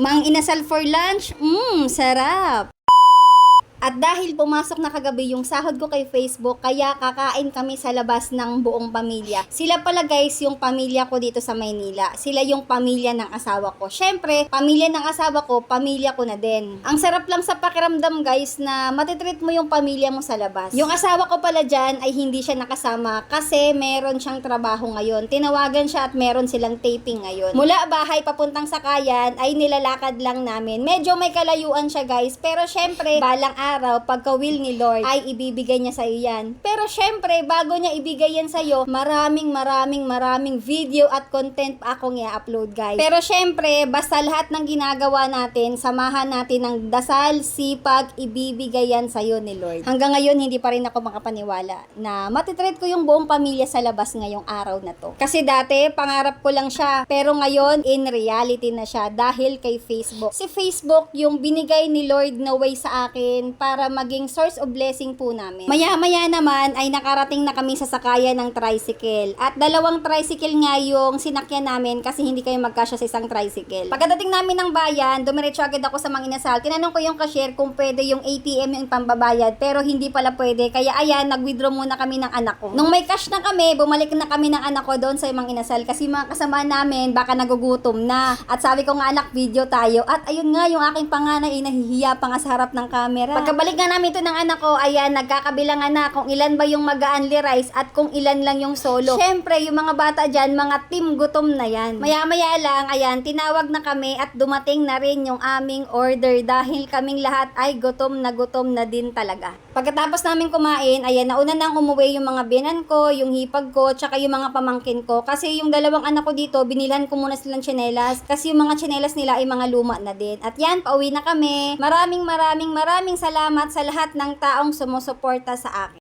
Mang inasal for lunch? Mmm, sarap! At dahil pumasok na kagabi yung sahod ko kay Facebook, kaya kakain kami sa labas ng buong pamilya. Sila pala guys yung pamilya ko dito sa Maynila. Sila yung pamilya ng asawa ko. Syempre, pamilya ng asawa ko, pamilya ko na din. Ang sarap lang sa pakiramdam guys na matitreat mo yung pamilya mo sa labas. Yung asawa ko pala dyan ay hindi siya nakasama kasi meron siyang trabaho ngayon. Tinawagan siya at meron silang taping ngayon. Mula bahay papuntang sakayan ay nilalakad lang namin. Medyo may kalayuan siya guys. Pero syempre, balang araw, pagka will ni Lord, ay ibibigay niya sa iyo yan. Pero syempre, bago niya ibigay yan sa iyo, maraming maraming maraming video at content pa akong i-upload guys. Pero syempre, basta lahat ng ginagawa natin, samahan natin ng dasal, sipag, ibibigay yan sa iyo ni Lord. Hanggang ngayon, hindi pa rin ako makapaniwala na matitreat ko yung buong pamilya sa labas ngayong araw na to. Kasi dati, pangarap ko lang siya. Pero ngayon, in reality na siya dahil kay Facebook. Si Facebook, yung binigay ni Lord na way sa akin para maging source of blessing po namin. Maya-maya naman ay nakarating na kami sa sakayan ng tricycle. At dalawang tricycle nga yung sinakyan namin kasi hindi kayo magkasya sa isang tricycle. Pagkadating namin ng bayan, dumiretso agad ako sa Manginasal. Tinanong ko yung cashier kung pwede yung ATM yung pambabayad pero hindi pala pwede. Kaya ayan, nag-withdraw muna kami ng anak ko. Nung may cash na kami, bumalik na kami ng anak ko doon sa Mang Inasal kasi mga kasama namin baka nagugutom na. At sabi ko nga anak, video tayo. At ayun nga, yung aking panganay ay nahihiya pa nga sa harap ng camera. Pagkabalik nga namin ito ng anak ko, ayan, nagkakabilangan na kung ilan ba yung mag-only rice at kung ilan lang yung solo. Siyempre, yung mga bata dyan, mga team gutom na yan. Maya-maya lang, ayan, tinawag na kami at dumating na rin yung aming order dahil kaming lahat ay gutom na gutom na din talaga. Pagkatapos namin kumain, ayan, nauna nang umuwi yung mga binan ko, yung hipag ko, tsaka yung mga pamangkin ko. Kasi yung dalawang anak ko dito, binilhan ko muna silang tsinelas. Kasi yung mga tsinelas nila ay mga luma na din. At yan, pauwi na kami. Maraming maraming maraming salamat sa lahat ng taong sumusuporta sa akin.